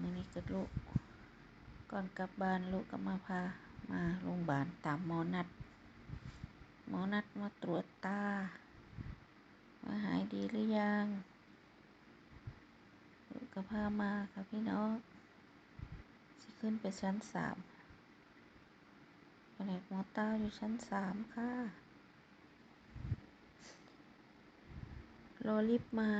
มื่อนี้ก็ลูก ก่อนกลับบ้านลูกก็มาพามาโรงพยาบาลตามหมอนัด หมอนัดมาตรวจตาว่าหายดีหรือยังลูกก็พามาค่ะพี่น้องสิขึ้นไปชั้นสามแผนกหมอตาอยู่ชั้นสามค่ะ รอลิฟต์มา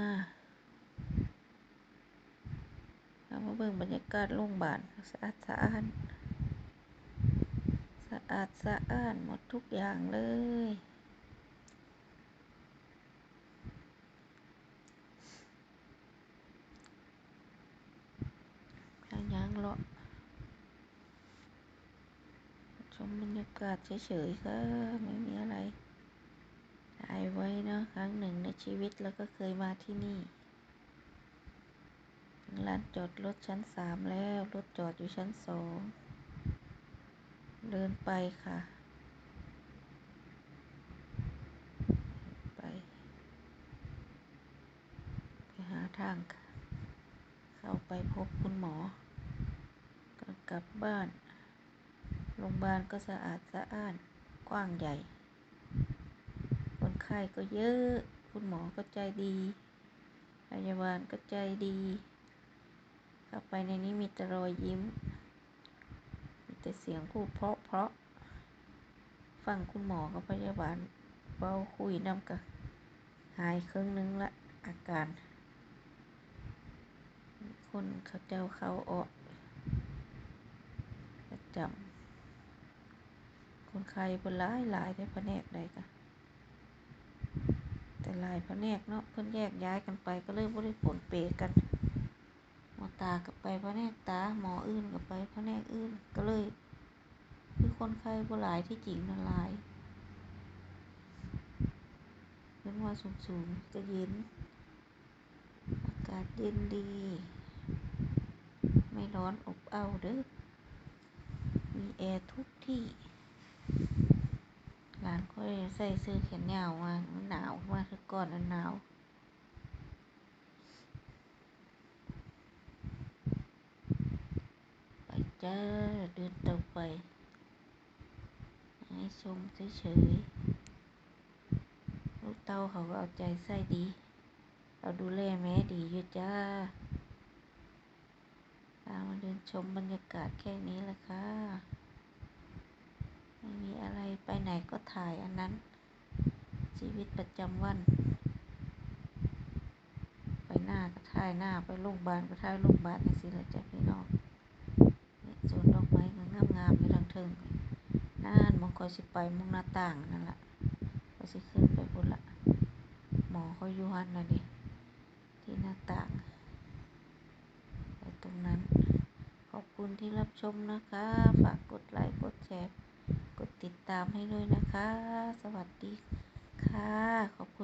เอามาเบิ่งบรรยากาศโรงพยาบาลสะอาดสะอ้านสะอาดสะอ้านหมดทุกอย่างเลยทางยางเลาะชมบรรยากาศเฉยๆค่ะไม่มีอะไรถ่ายไว้เนาะครั้งหนึ่งในชีวิตแล้วก็เคยมาที่นี่ ลานจอดรถชั้นสามแล้ว รถจอดอยู่ชั้นสอง เดินไปค่ะ ไป ไปหาทางค่ะ เข้าไปพบคุณหมอ ก็กลับบ้าน โรงพยาบาลก็สะอาดสะอ้าน กว้างใหญ่ คนไข้ก็เยอะ คุณหมอก็ใจดีพยาบาลก็ใจดี เข้าไปในนี้มีแต่รอยยิ้ม มีแต่เสียงพูดเพราะเพราะฟังคุณหมอกับพยาบาลเบาคุยนำกับหายครึ่งนึงละอาการ คนเขาเจ้าเขาออกประจำคนไข้เพิ่นหลายหลายในแผนกใดก็แต่หลายแผนกเนาะเพิ่นแยกย้ายกันไปก็เลยบ่ได้ปนเปกัน ตาก็ไปแผนกตา หมออื่นก็ไปแผนกอื่น ก็เลย คือคนไข้บ่หลายที่จริงนั่นหลายเพิ่นว่าสูงๆจะเย็น อากาศเย็นดี ไม่ร้อนอบอ้าวเด้อ มีแอร์ทุกที่หลานค่อยใส่เสื้อแขนยาวมามันหนาวมากคือก่อนนั้นหนาว ไป จ้า เดินต่อไป ให้ชมเฉยๆ ลูกเต้าเขาก็เอาใจใส่ดี เราดูแลแม่ดีอยู่จ้าพามาเดินชมบรรยากาศแค่นี้แหละค่ะ ไม่มีอะไรไปไหนก็ถ่ายอันนั้น ชีวิตประจำวัน ไปหน้าก็ถ่ายหน้าไปโรงพยาบาลก็ถ่ายโรงพยาบาลจังซี่ล่ะจ้ะพี่น้อง สวนดอกไม้ก็งามๆอยู่ทางเทิงนั่นมองข้อยสิไปมุงหน้าต่างนั่นละข้อยสิขึ้นไปพุ่นละหมอเขาอยู่หันน่ะนี่ที่หน้าต่างไปตรงนั้น ขอบคุณที่รับชมนะคะ ฝากกดไลค์กดแชร์ กดติดตามให้ด้วยนะคะ สวัสดีค่ะ ขอบคุณ